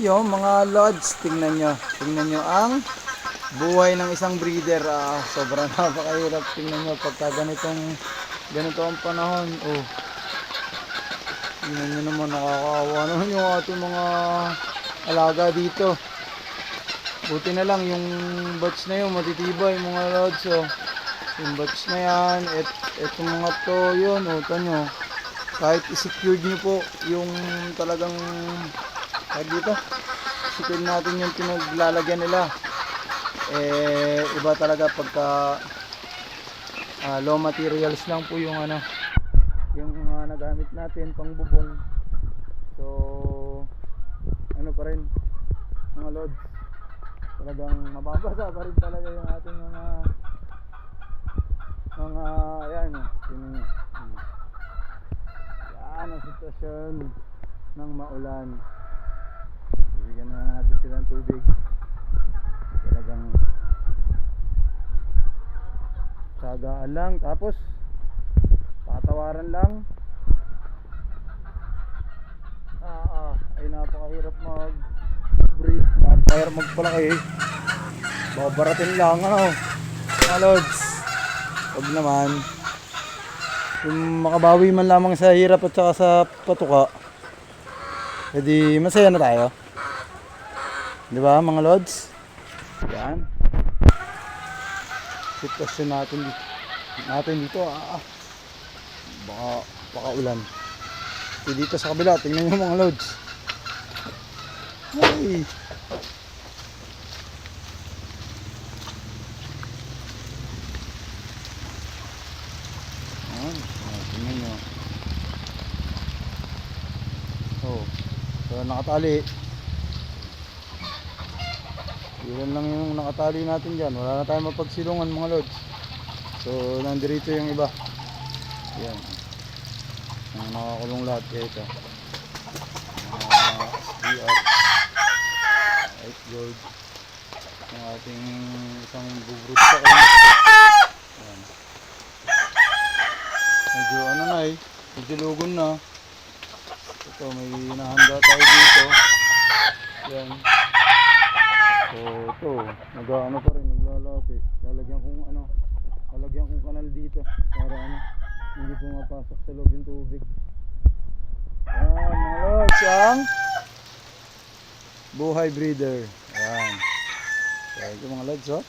Yo, mga lods, tingnan nyo. Tingnan nyo ang buhay ng isang breeder. Ah, sobrang napakahirap. Tingnan nyo pagka ganitong ganito ang panahon. Oh. Tingnan nyo naman, nakakaawa naman yung ating mga alaga dito. Buti na lang yung batch na yun, matitibay mga lods. Oh. Yung batch na yan, et, etong mga to, yun, oh, tanyo. Kahit i-secured nyo po yung talagang tag dito, secure natin yung pinaglalagyan nila. Eh, iba talaga pagka ah, low materials lang po yung ano, yung mga nagamit natin pang bubong. So, ano pa rin, mga loads, talagang mababasa pa rin talaga yung ating mga mga, ayan, nyo. Hmm. Yan ang sitwasyon ng maulan. Bibigyan na natin sila ng tubig. Talagang sagaan lang. Tapos, patawaran lang. Ah, ah, ay napakahirap mag breathe. Napakahirap magpalaki. Babaratin lang, ano. Mga lods. Huwag naman. Kung makabawi man lamang sa hirap at saka sa patuka, edi masaya na tayo. Di ba mga lods? Yan. Sitwasyon natin dito. Natin dito ah. ah. Baka, baka ulan. E dito sa kabila, tingnan nyo mga lods. Ayan, ah. Oh, nakatali. Ilan lang yung nakatali natin dyan. Wala na tayong mapagsilungan mga lods. So, nandirito yung iba. Yan. Ang nakakulong lahat. Ito. Mga SDR. White gold. Yung ating isang bubrut sa kanya. Yan. Medyo ano na eh. Medyo lugon na. Ito, may hinahanda tayo dito. Yan. So ito, nag-ano pa rin, naglalaki. Lalagyan kong ano, lalagyan kong kanal dito para ano, hindi pumapasok sa loob yung tubig. Ayan, mga lods, ang buhay breeder. Ayan. Ito mga lods, oh.